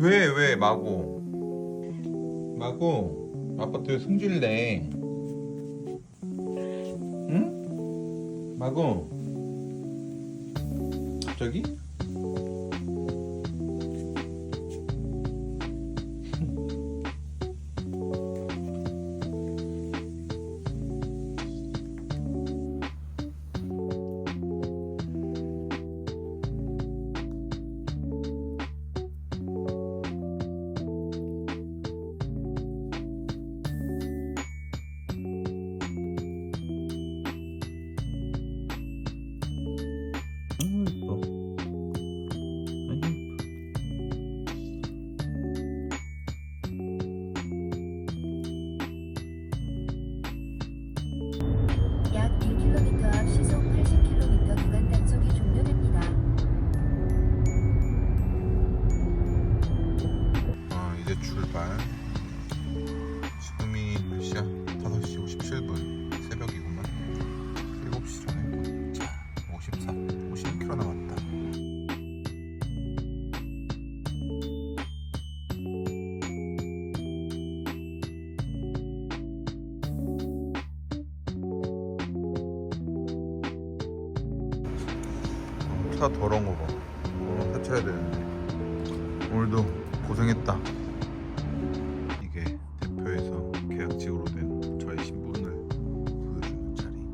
왜, 왜, 마고? 마고, 아빠한테 왜 승질내? 응? 마고? 갑자기? 차 더러운 거봐 오늘 세차해야 되는데 오늘도 고생했다. 이게 대표에서 계약직으로 된 저의 신분을 보여주는 자리.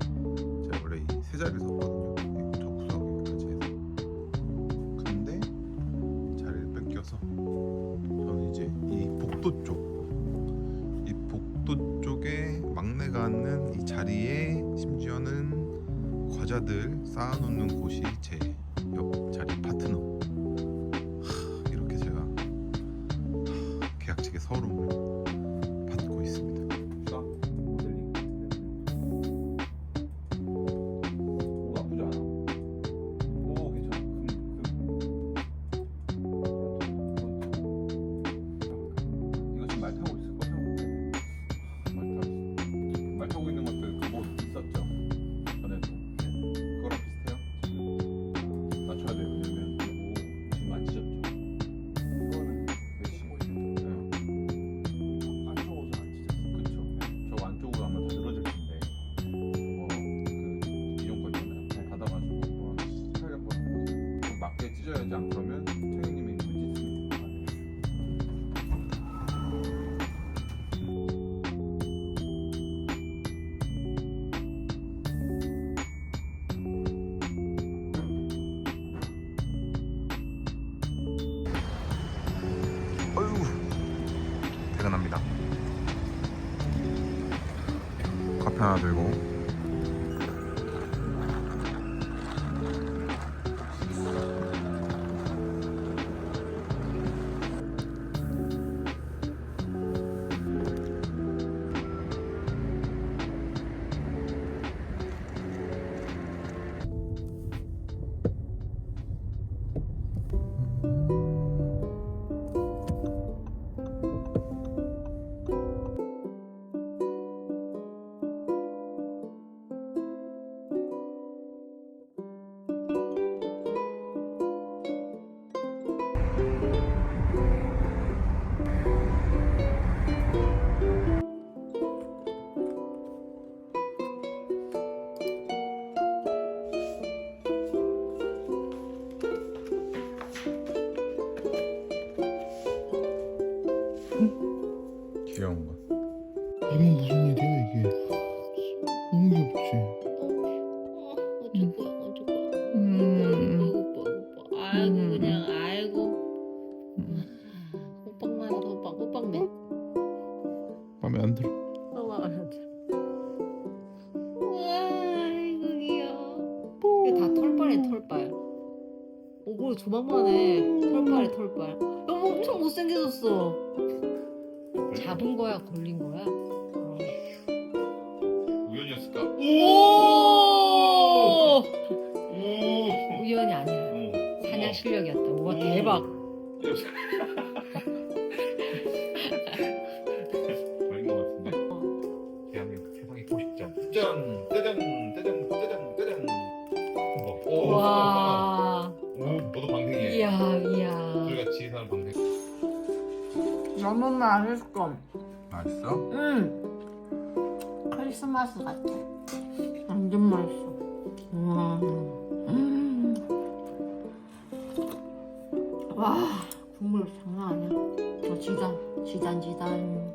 제가 원래 이세 자리를 섰거든요. 저 구석까지 해서. 근데 자리를 뺏겨서 저는 이제 이 복도 쪽, 이 복도 쪽에 막내가 앉는 이 자리에 심지어는 과자들 쌓아놓는 곳이 제 계약 찢어야지 안 그러면 태경님이 이거 찢습니다. 어휴 퇴근합니다 커피 하나 들고 너무 귀엽지. 어쩌고 어쩌고 음. 오빠 오빠 오빠 아이고 음. 그냥 아이고. 호빵만 호빵 호빵맨 마음에 안 들어. 호빵 아이고 귀여워. 이게 다 털빨이야 털빨. 오고 조만만해 털빨이 털빨. 너무 엄청 못생겨졌어. 잡은 거야 걸린 거야? 어. 오! 오 우연이 아니야 사냥 실력이었다 우와 대박. 걸린 거 같은데? 대한민국 세상에 90점 짠. 짜잔 짜잔 짜잔 짜잔 오, 와. 오 너도 방생이야 이야 이야. 우리가 지혜 사는 방생. 너무 맛있어. 맛있어? 음. 크리스마스 같아. 완전 맛있어. 와. 음. 와, 국물 장난 아니야. 저 지단, 지단, 지단.